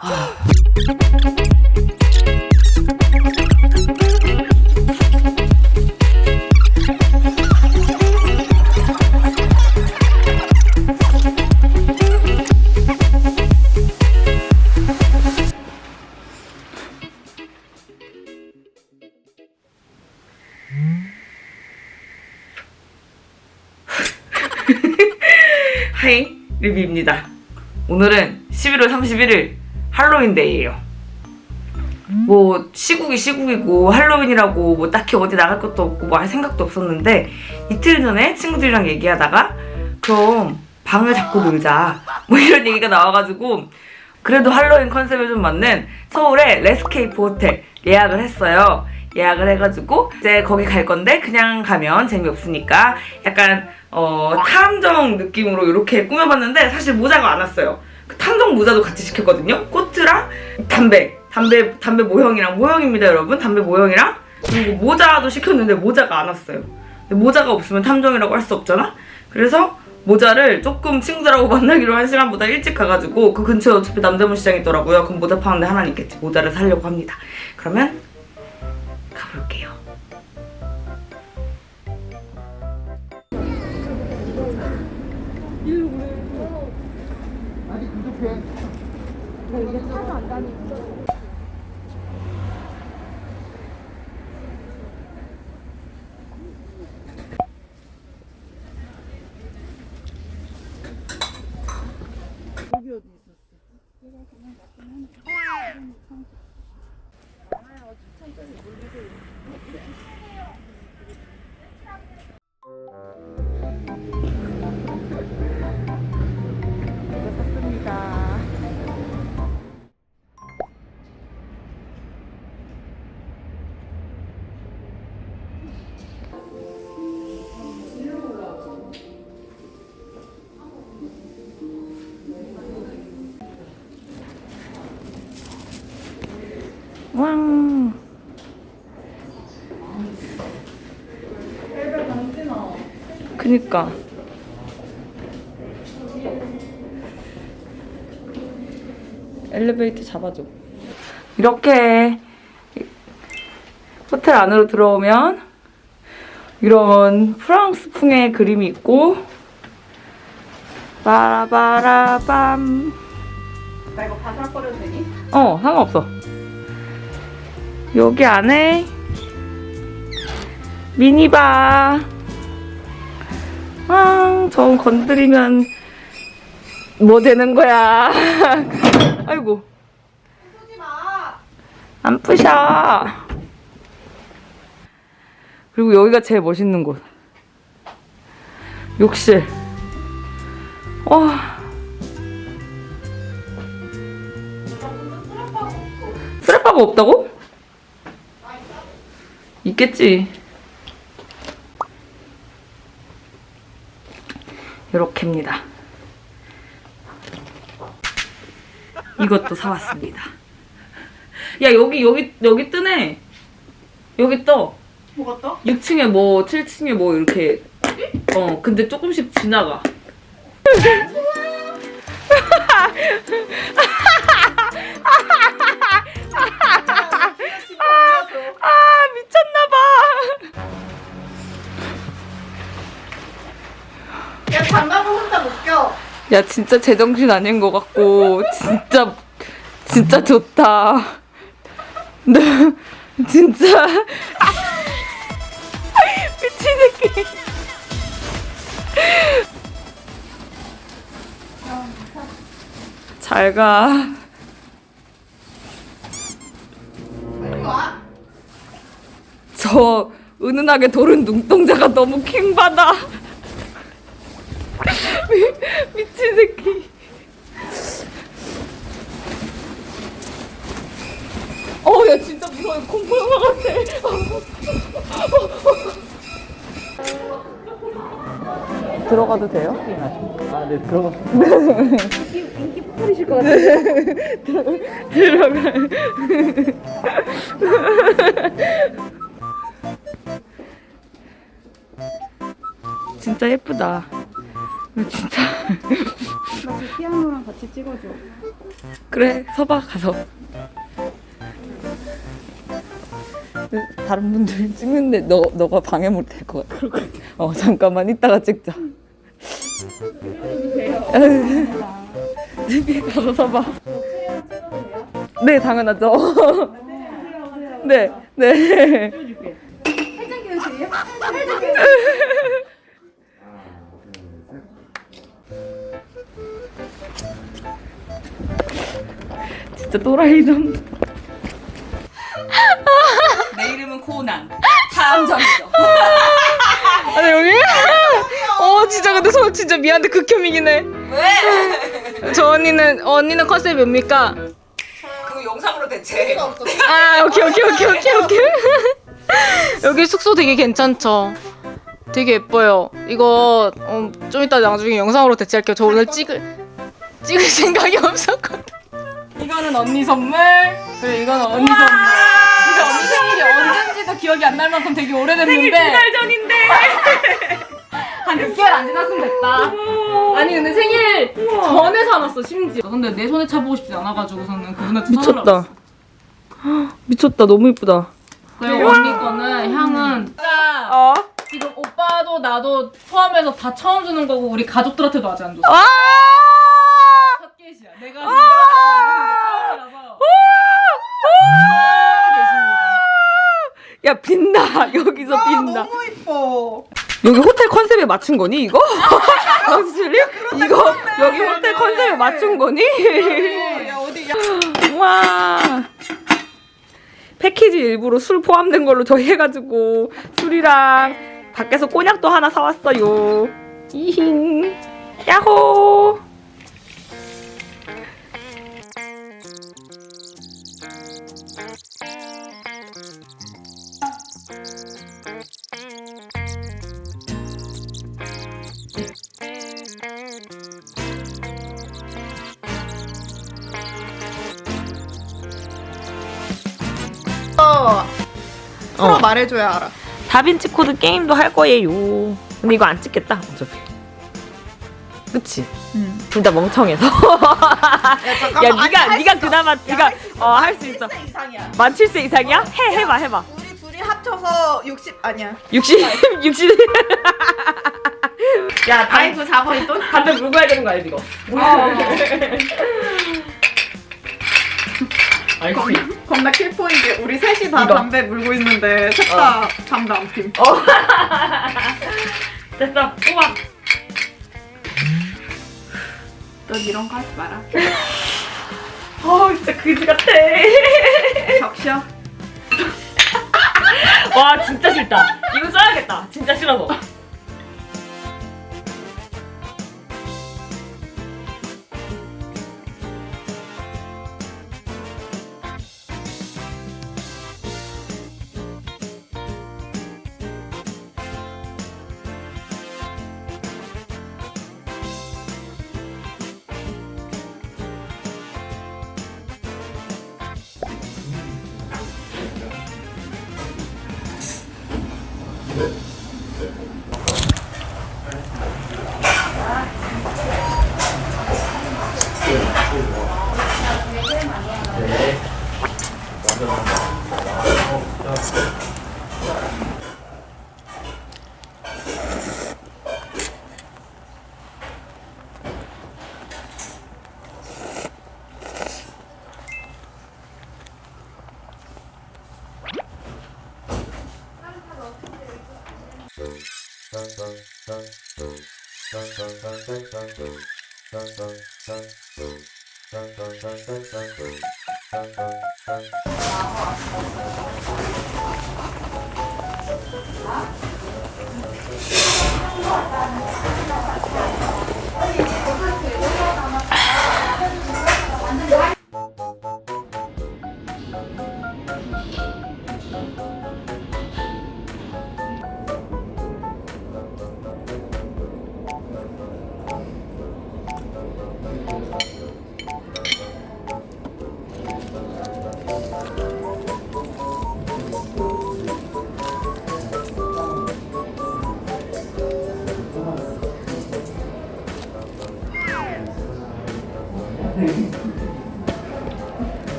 하이 리뷰입니다. 오늘은 11월 31일 할로윈데이예요. 뭐 시국이 시국이고 할로윈이라고 뭐 딱히 어디 나갈 것도 없고 뭐 할 생각도 없었는데 이틀 전에 친구들이랑 얘기하다가 그럼 방을 잡고 놀자 뭐 이런 얘기가 나와가지고 그래도 할로윈 컨셉에 좀 맞는 서울의 레스케이프 호텔 예약을 했어요. 예약을 해가지고 이제 거기 갈 건데 그냥 가면 재미없으니까 약간 어, 탐정 느낌으로 이렇게 꾸며봤는데 사실 모자가 안 왔어요. 그 탐정 모자도 같이 시켰거든요. 코트랑 담배, 담배, 담배 모형이랑 모형입니다, 여러분. 담배 모형이랑 그리고 모자도 시켰는데 모자가 안 왔어요. 모자가 없으면 탐정이라고 할 수 없잖아. 그래서 모자를 조금 친구들하고 만나기로 한 시간보다 일찍 가가지고 그 근처에 어차피 남대문 시장 있더라고요. 그럼 모자 파는데 하나 있겠지. 모자를 사려고 합니다. 그러면 가볼게요. 왕. 그니까. 엘리베이터 잡아줘. 이렇게 호텔 안으로 들어오면 이런 프랑스 풍의 그림이 있고 바라바라밤 나 이거 바삭거려도 되니? 어 상관없어 여기 안에 미니바 아, 저 건드리면 뭐 되는 거야? 아이고! 안 부셔. 그리고 여기가 제일 멋있는 곳. 욕실. 와. 쓰레빠가 없다고? 있겠지 요렇게입니다. 이것도 사왔습니다. 야 여기 여기 여기 뜨네. 여기 떠. 뭐가 떠? 6층에 뭐 7층에 뭐 이렇게. 어 근데 조금씩 지나가 장갑을 혼자 못 껴. 야 진짜 제정신 아닌 것 같고 진짜 진짜 좋다. 너 진짜. 미친 새끼. 잘 가. 빨리 와. 저 은은하게 도는 눈동자가 너무 킹받아 미, 미친 새끼. 어 야 진짜 무서워 공포 영화 같아. 들어가도 돼요? 아, 네, 들어가. 들어가. 진짜 예쁘다 진짜 피아노랑 같이 찍어줘. 그래 서봐 가서 다른 분들 찍는데 너 너가 방해물 될 것 같아. 어 잠깐만 이따가 찍자. 가서 서봐. 네 당연하죠. 네 네. 진짜 또라이점. 내 이름은 코난. 탐정이죠. 아니 여기? 어 진짜 근데 소 진짜 미안한데 극혐이긴 해. 왜? 저 언니는 언니는 컨셉이 뭡니까? 그 영상으로 대체. 아 오케이 오케이 오케이 오케이 오케이. 여기 숙소 되게 괜찮죠? 되게 예뻐요. 이거 어, 좀 이따 나중에 영상으로 대체할게요. 저 오늘 찍을 찍을 생각이 없었거든. 언니 선물. 그리고 이거는 언니 선물. 근데 언니 생일이 언젠지도 기억이 안 날 만큼 되게 오래됐는데. 생일 두달 전인데. 한 6개월 안 지났으면 됐다. 아니 근데 생일 전에 사놨어 심지어. 근데 내 손에 차보고 싶지 않아가지고서는 그분한테 미쳤다. 미쳤다 너무 이쁘다. 그리고 언니 거는 향은 어? 지금 오빠도 나도 포함해서 다 처음 주는 거고 우리 가족들한테도 아직 안 줬어. 아! 첫 개시야. 내가 진짜 처음이라서. 처음 계십니다. 야 빛나 여기서 빛나. 너무 이뻐. 여기 호텔 컨셉에 맞춘 거니 이거? 확실히? 이거 여기 호텔 컨셉에 맞춘 거니? 야 어디 야. 와 패키지 일부로 술 포함된 걸로 저희 해가지고 술이랑 밖에서 꼬냑도 하나 사왔어요. 이힝 야호. 서로 어. 말해줘야 알아. 다빈치 코드 게임도 할 거예요. 근데 이거 안 찍겠다 어차피. 그치? 응. 둘다 멍청해서. 야 네가 네가 그나마 네가 어할 수 있어. 이상이야. 만 7세 이상이야? 해 해봐 해봐. 우리 둘이 합쳐서 60 아니야. 60 60. 야 아이고 자본이 또. 담배 물고 해야 되는 거 알지 이거? 알지? 겁나 킬포인트. 우리 셋이 다 이거. 담배 물고 있는데 셋 다 담배 안 핌. 어. 됐어 뽑아. 넌 이런 거 하지 마라. 어 진짜 그지 같아. 적셔. 와 진짜 싫다. 이거 써야겠다. 진짜 싫어서.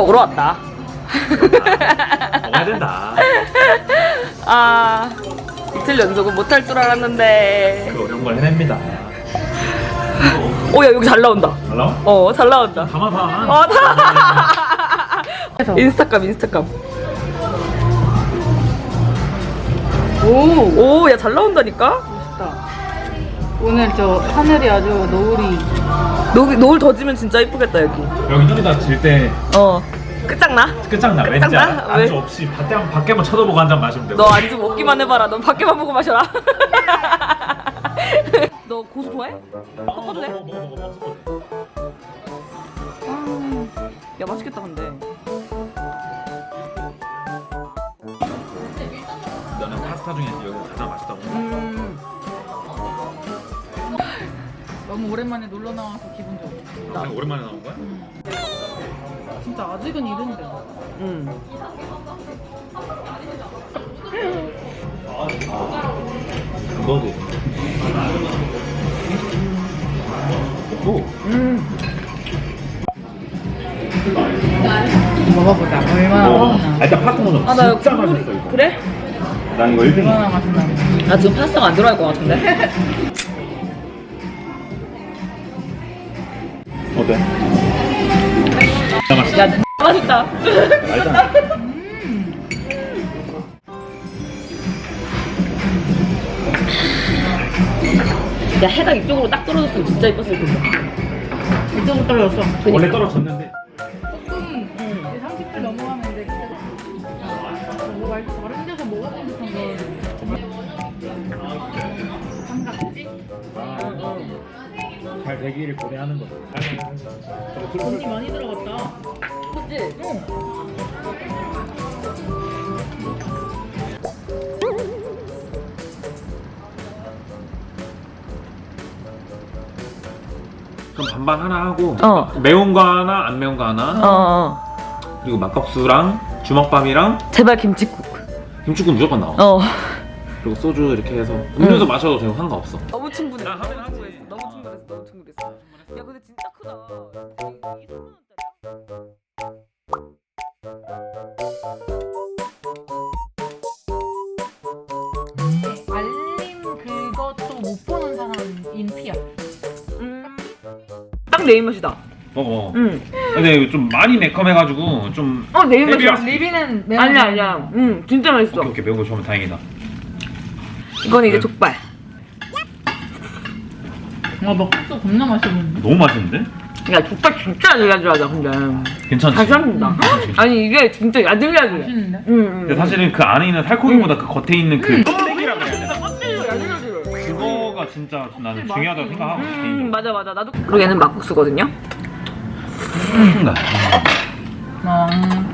먹으러 왔다. 먹어야 된다. 아 이틀 연속은 못할 줄 알았는데. 그 어려운 걸 해냅니다. 오야 여기 잘 나온다. 알라? 어 잘 나온다. 담아봐. 어 다. 인스타감 인스타감. 오 오야 잘 나온다니까. 멋있다. 오늘 저 하늘이 아주 노을이 노, 노을 더 지면 진짜 이쁘겠다 여기. 여기 여기다 질때 어 끝장나? 끝장나. 왠지 끝장나? 알아? 안주 왜? 없이 밖에, 밖에만 쳐다보고 한 잔 마시면 돼. 너 안주 먹기만 해봐라. 넌 밖에만 보고 마셔라. 너 고수 좋아해? 섞어도 돼? 먹어, 먹어, 먹어, 먹어. 야 맛있겠다 근데. 너는 파스타 중에 여기가 가장 맛있다고. 음. 너무 오랜만에 놀러 나와서 기분 좋아. 그냥 오랜만에 나온 거야? 진짜 아직은 이른데. 음. 너도. 오. 음. 먹어보자. 얼마나 어. 맛있나. 아, 일단 파스타 먼저. 아, 나 진짜 국물이- 맛있어 이거. 그래? 난 이거 1등이야. 얼마나 맛있나. 나 지금 파스타가 안 들어갈 것 같은데. 어때? 야 맛있다. 알잖아. 야 해가 이쪽으로 딱 떨어졌으면 진짜 이뻤을 텐데. 이쪽으로 떨어졌어. 원래 떨어졌는데. 잘 되기를 고대하는 거죠. 돈이 많이 들어갔다. 그치? 그럼 반반 하나 하고 어. 매운 거 하나 안 매운 거 하나 어, 어. 그리고 맛국수랑 주먹밥이랑 제발 김치국. 김치국 무조건 나와. 어. 그리고 소주 이렇게 해서 음료수 마셔도 되고 상관없어. 너무 충분해. 나 하면 하지. 너무 충분했어. 너무 충분했어. 야 근데 진짜 크다. 이 3만 원짜리야? 알림 그것도 못 보는 사람인 피야. 음. 딱내 입맛이다. 먹어 먹어. 응. 근데 이거 좀 많이 매콤해가지고 좀 어, 내 입맛이야. 헤비야. 리비는 매운 아니야, 거 아니야. 응, 진짜 맛있어. 오케이 오케이 매운 거 좋아하면 다행이다. 이거는 이제 네. 족발. 와 막국수 겁나 맛있어 보이는데. 너무 맛있는데? 야, 족발 진짜 야들야들하다, 근데. 괜찮지? 다시 합니다. 아니, 이게 진짜 야들야들해. 맛있는데? 응, 응. 근데 사실은 그 안에 있는 살코기보다 그 겉에 있는 그 껍데기라고 해야 되나? 야들야들해. 그거가 진짜 나는 중요하다고 생각하고 음, 맞아, 맞아. 나도. 그리고 얘는 막국수거든요? 개인적으로. 음.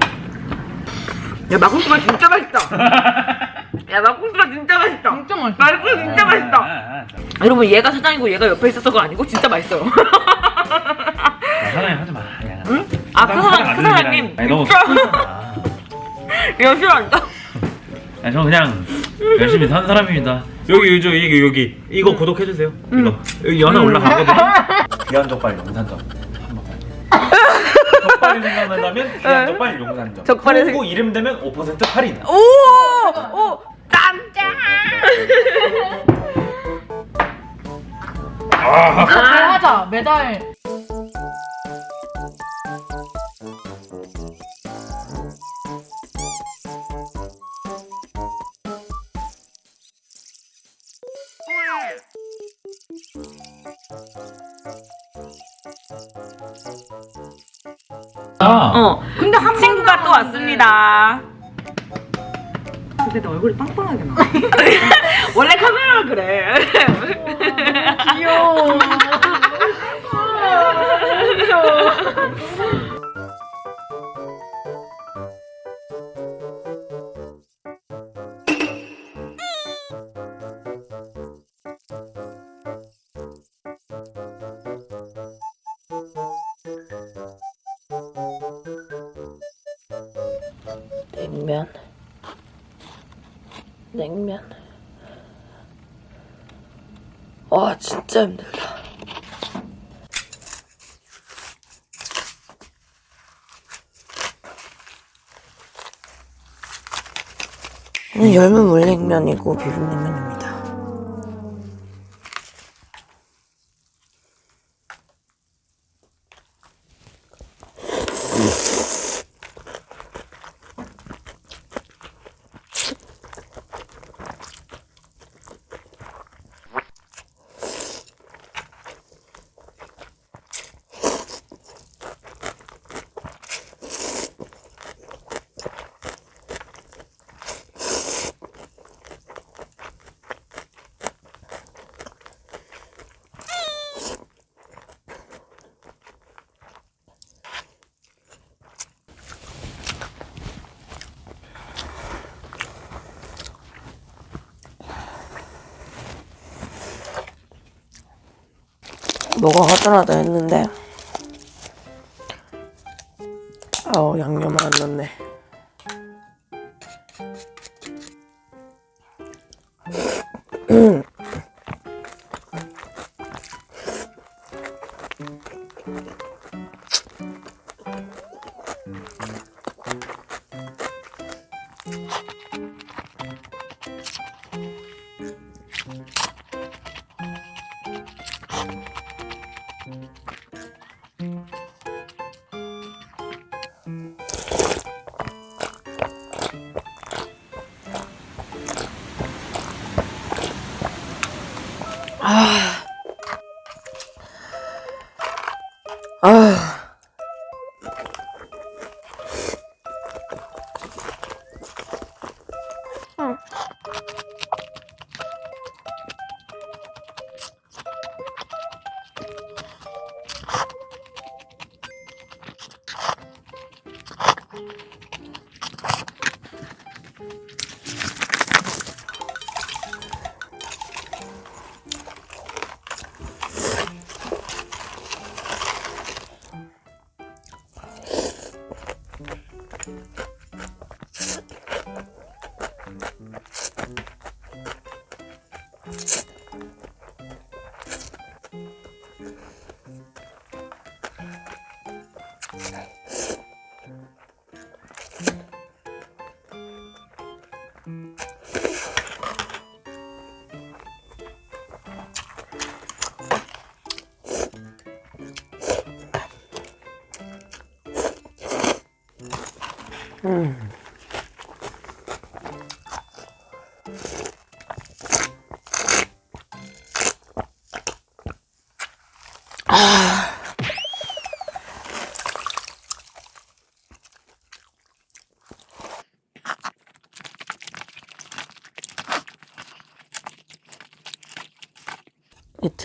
야, 막국수가 진짜 맛있다. 야, 막국수가 진짜 맛있다. 진짜 맛있어. 말국수 진짜 맛있다. 아, 아, 여러분, 얘가 사장이고 얘가 옆에 있어서가 아니고 진짜 맛있어요. 아, 사장님 하지 마. 야. 응? 아, 그 사장, 그 사장님. 아니 너무 아, 여실한다. 아니 저는 그냥 열심히 사는 사람입니다. 여기 여기 여기 여기 이거 구독해 주세요. 이거 여기 연애 올라가거든요. 귀한 족발 용산점 한 번만. 족발이 생각난다면 귀한 족발 용산점. 족발이 그리고 이름 되면 5% 할인. 오! 오! 짠! 아, 잘 하자. 매달 아. 어. 근데 한 친구가 또 왔습니다. 근데 너 얼굴이 빵빵하게 나와. 원래 카메라가 그래. 귀여워. 냉면. 진짜 힘들다. 음, 열무 물냉면이고 비빔냉면입니다. 뭐가 허전하다 했는데. 아우 양념을 안 넣네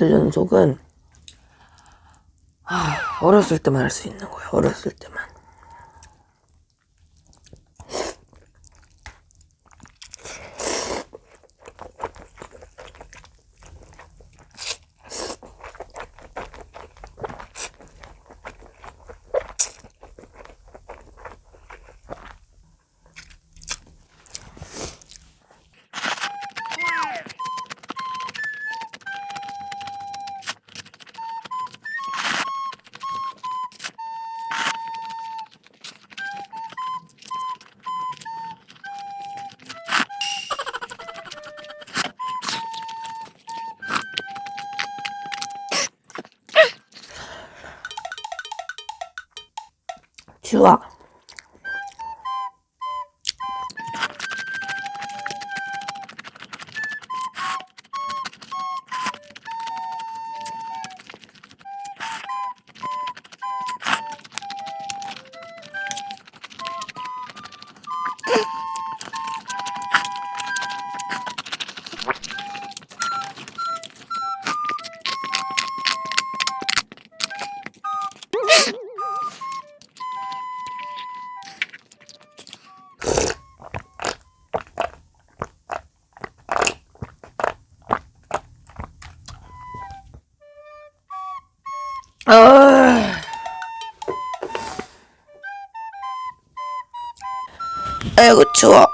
이틀 연속은 아, 어렸을 때만 할 수 있는 거예요. 어렸을 때만. 주 아. 아이고 추워.